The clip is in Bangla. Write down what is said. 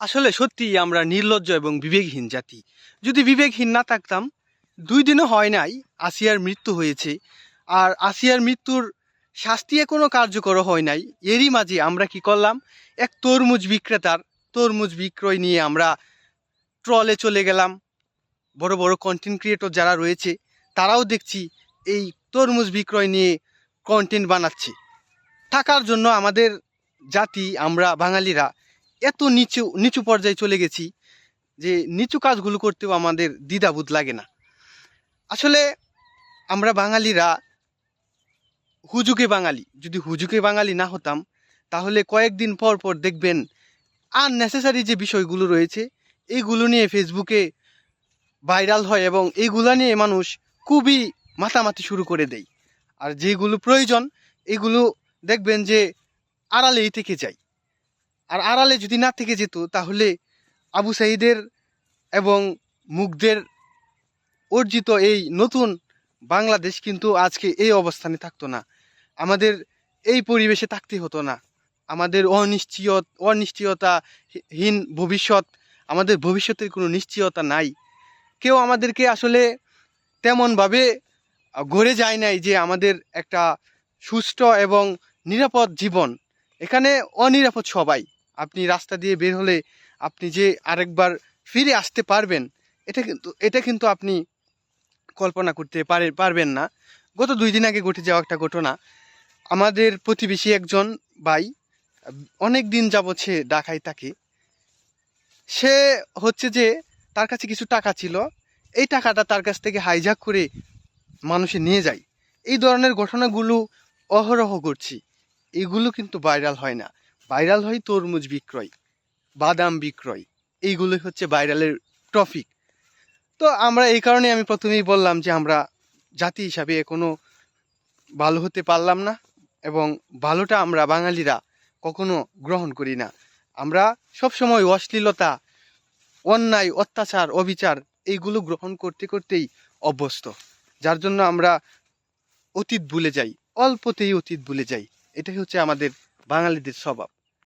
আসলে সত্যি আমরা নির্লজ্জ এবং বিবেকহীন জাতি। যদি বিবেকহীন না থাকতাম, দুই দিনও হয় নাই, আসিয়ার মৃত্যু হয়েছে। আর আসিয়ার মৃত্যুর শাস্তি এখনও কার্যকর হয় নাই। এরই মাঝে আমরা কি করলাম? এক তরমুজ বিক্রেতার, তরমুজ বিক্রয় নিয়ে আমরা ট্রলে চলে গেলাম। বড় বড় কন্টেন্ট ক্রিয়েটর যারা রয়েছে, তারাও দেখছি এই তরমুজ বিক্রয় নিয়ে কন্টেন্ট বানাচ্ছে। টাকার জন্য আমাদের জাতি, আমরা বাঙালিরা এত নিচু নিচু পর্যায়ে চলে গেছি যে নিচু কাজগুলো করতেও আমাদের দ্বিধাবোধ লাগে না। আসলে আমরা বাঙালিরা হুজুকে বাঙালি। যদি হুজুকে বাঙালি না হতাম, তাহলে কয়েকদিন পর পর দেখবেন আননেসেসারি যে বিষয়গুলো রয়েছে, এইগুলো নিয়ে ফেসবুকে ভাইরাল হয় এবং এইগুলো নিয়ে মানুষ খুবই মাতামাতি শুরু করে দেয়। আর যেগুলো প্রয়োজন, এগুলো দেখবেন যে আড়ালেই থেকে যায়। আর আড়ালে যদি না থেকে যেত, তাহলে আবু সাইদের এবং মুগদের অর্জিত এই নতুন বাংলাদেশ কিন্তু আজকে এই অবস্থানে থাকতো না। আমাদের এই পরিবেশে থাকতে হতো না। আমাদের অনিশ্চয়ত অনিশ্চয়তাহীন ভবিষ্যৎ, আমাদের ভবিষ্যতের কোনো নিশ্চয়তা নাই। কেউ আমাদেরকে আসলে তেমনভাবে গড়ে যায় নাই যে আমাদের একটা সুষ্ঠু এবং নিরাপদ জীবন। এখানে অনিরাপদ সবাই। আপনি রাস্তা দিয়ে বের হলে আপনি যে আরেকবার ফিরে আসতে পারবেন, এটা কিন্তু এটা কিন্তু আপনি কল্পনা করতে পারে, পারবেন না। গত দুই দিন আগে ঘটে যাওয়া একটা ঘটনা। আমাদের প্রতিবেশী একজন ভাই, অনেক দিন যাবৎ সে ঢাকায় থাকে। সে হচ্ছে যে তার কাছে কিছু টাকা ছিল। এই টাকাটা তার কাছ থেকে হাইজাক করে মানুষে নিয়ে যায়। এই ধরনের ঘটনাগুলো অহরহ করছি। এগুলো কিন্তু ভাইরাল হয় না। ভাইরাল হয় তরমুজ বিক্রয়, বাদাম বিক্রয়, এইগুলোই হচ্ছে ভাইরালের টপিক। তো আমরা এই কারণে আমি প্রথমেই বললাম যে আমরা জাতি হিসাবে কোনো ভালো হতে পারলাম না এবং ভালোটা আমরা বাঙালিরা কখনো গ্রহণ করি না। আমরা সবসময় অশ্লীলতা, অন্যায়, অত্যাচার, অবিচার এইগুলো গ্রহণ করতে করতেই অভ্যস্ত, যার জন্য আমরা অতীত ভুলে যাই, অল্পতেই অতীত ভুলে যাই। এটাই হচ্ছে আমাদের বাঙালিদের স্বভাব।